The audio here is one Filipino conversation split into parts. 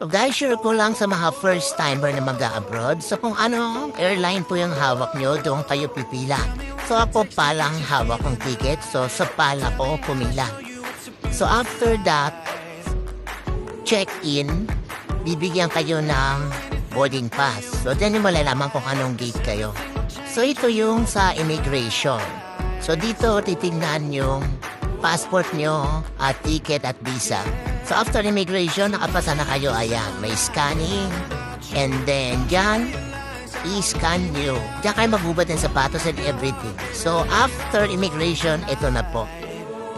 Guys, sure ko lang sa mga first timer na mag-abroad. So kung ano airline po yung hawak nyo, doon kayo pipila. So ako palang hawak kong ticket. So sa pala ko pumila. So after that, check-in, bibigyan kayo ng boarding pass. So dyan yung malalaman kung anong gate kayo. So ito yung sa immigration. So dito titignan yung passport nyo at ticket at visa. So after immigration, nakapasa na kayo. Ayan, may scanning. And then dyan, i-scan nyo. Diyan kayo magubad ng sapatos and everything. So after immigration, ito na po.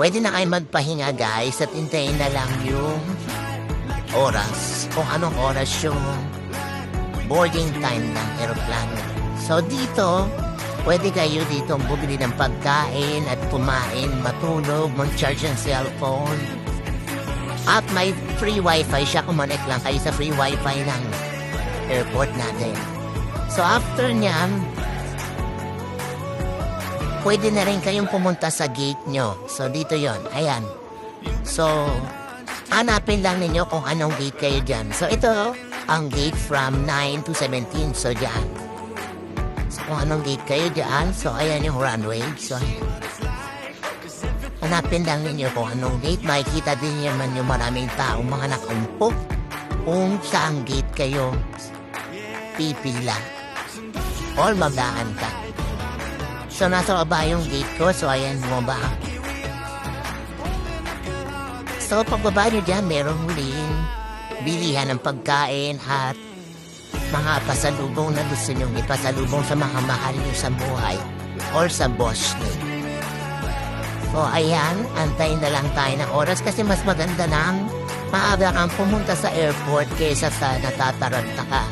Pwede na kayo magpahinga guys at hintayin na lang yung oras. Kung anong oras yung boarding time ng aeroplano. So dito, pwede kayo dito bumili ng pagkain at kumain, matulog, mag-charge ng cellphone. At may free wifi siya, kumonek lang kayo sa free wifi ng airport natin. So after niyan, pwede na rin kayong pumunta sa gate nyo. So dito yon ayan. So, hanapin lang ninyo kung anong gate kayo dyan. So ito, ang gate from 9 to 17. So dyan. So kung anong gate kayo dyan, so ayan yung runway. So ayan. Hanapin lang ninyo kung anong gate. Makikita din naman yung maraming taong mga nakumpok kung saan gate kayo pipila. Or magdaan ka. So nasa baba yung gate ko. So ayan, bumaba. So pagbaba nyo dyan, merong huling bilihan ng pagkain at mga pasalubong na gusto nyong ipasalubong sa mga mahal nyo sa buhay or sa boss nyo. So ayan, antayin na lang tayo ng oras kasi mas maganda nang maaga kang pumunta sa airport kaysa sa natataranta ka.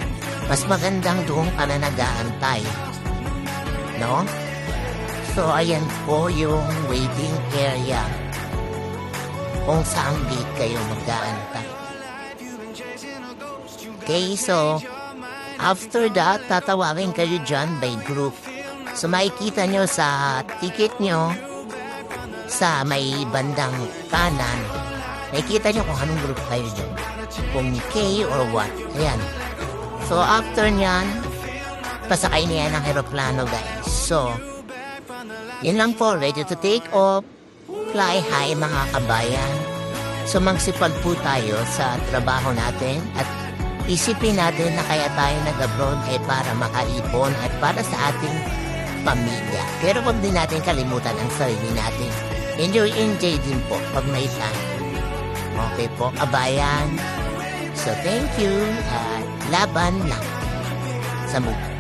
Mas magandang doon ka na nag-aantay. No? So ayan po yung waiting area kung saan gate kayo mag-aantay. Okay, so after that, tatawagin kayo dyan by group. So makikita nyo sa ticket nyo sa may bandang kanan, nakikita nyo kung anong group kayo dyan. Kung K or what. Ayan. So after nyan, pasakay niya ng aeroplano guys. So, yun lang po, ready to take off. Fly high mga kabayan. So magsipag po tayo sa trabaho natin at isipin natin na kaya tayo nag-abroad ay para makaipon at para sa ating pamilya. Pero wag din natin kalimutan ang sarili natin. Enjoy, enjoy din po pag may time. Okay po, kabayan. So thank you at laban lang sa mukha.